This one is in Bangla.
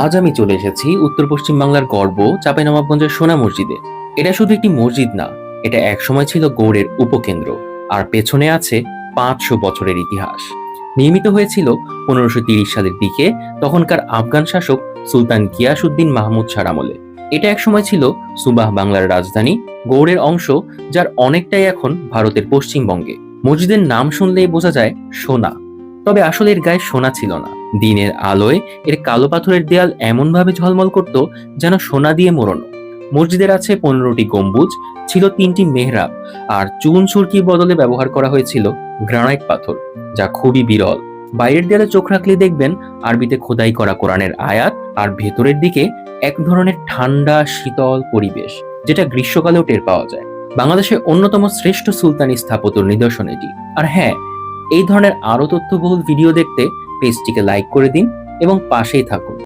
আজ আমি চলে এসেছি উত্তর পশ্চিম বাংলার গর্ব চাঁপাইনবাবগঞ্জের সোনা মসজিদে। এটা শুধু একটি মসজিদ না, এটা একসময় ছিল গৌড়ের উপকেন্দ্র, আর পেছনে আছে পাঁচশো বছরের ইতিহাস। নির্মিত হয়েছিল পনেরোশো তিরিশ সালের দিকে তখনকার আফগান শাসক সুলতান গিয়াসুদ্দিন মাহমুদ আমলে। এটা একসময় ছিল সুবাহ বাংলার রাজধানী, গৌড়ের অংশ, যার অনেকটাই এখন ভারতের পশ্চিমবঙ্গে। মসজিদের নাম শুনলেই বোঝা যায় সোনা, তবে আসলে এর গায়ে সোনা ছিল না। দিনের আলোয় এর কালো পাথরের দেয়াল এমনভাবে ঝলমল করত যেন সোনা দিয়ে মোড়ানো। মসজিদের আছে পনেরোটি গম্বুজ, ছিল তিনটি মেহরাব আর চুন সুরকির বদলে ব্যবহার করা হয়েছিল গ্রানাইট পাথর, যা খুবই বিরল। বাইরের দেয়ালে চোখ রাখলে দেখবেন আরবিতে খোদাই করা কোরআনের আয়াত আর ভেতরের দিকে এক ধরনের ঠান্ডা, শীতল পরিবেশ, যেটা গ্রীষ্মকালেও টের পাওয়া যায়। বাংলাদেশের অন্যতম শ্রেষ্ঠ সুলতানি স্থাপত্যর নিদর্শন এটি। আর হ্যাঁ এই ধরনের আরও তথ্যবহুল ভিডিও দেখতে পেজটিকে লাইক করে দিন এবং পাশেই থাকুন।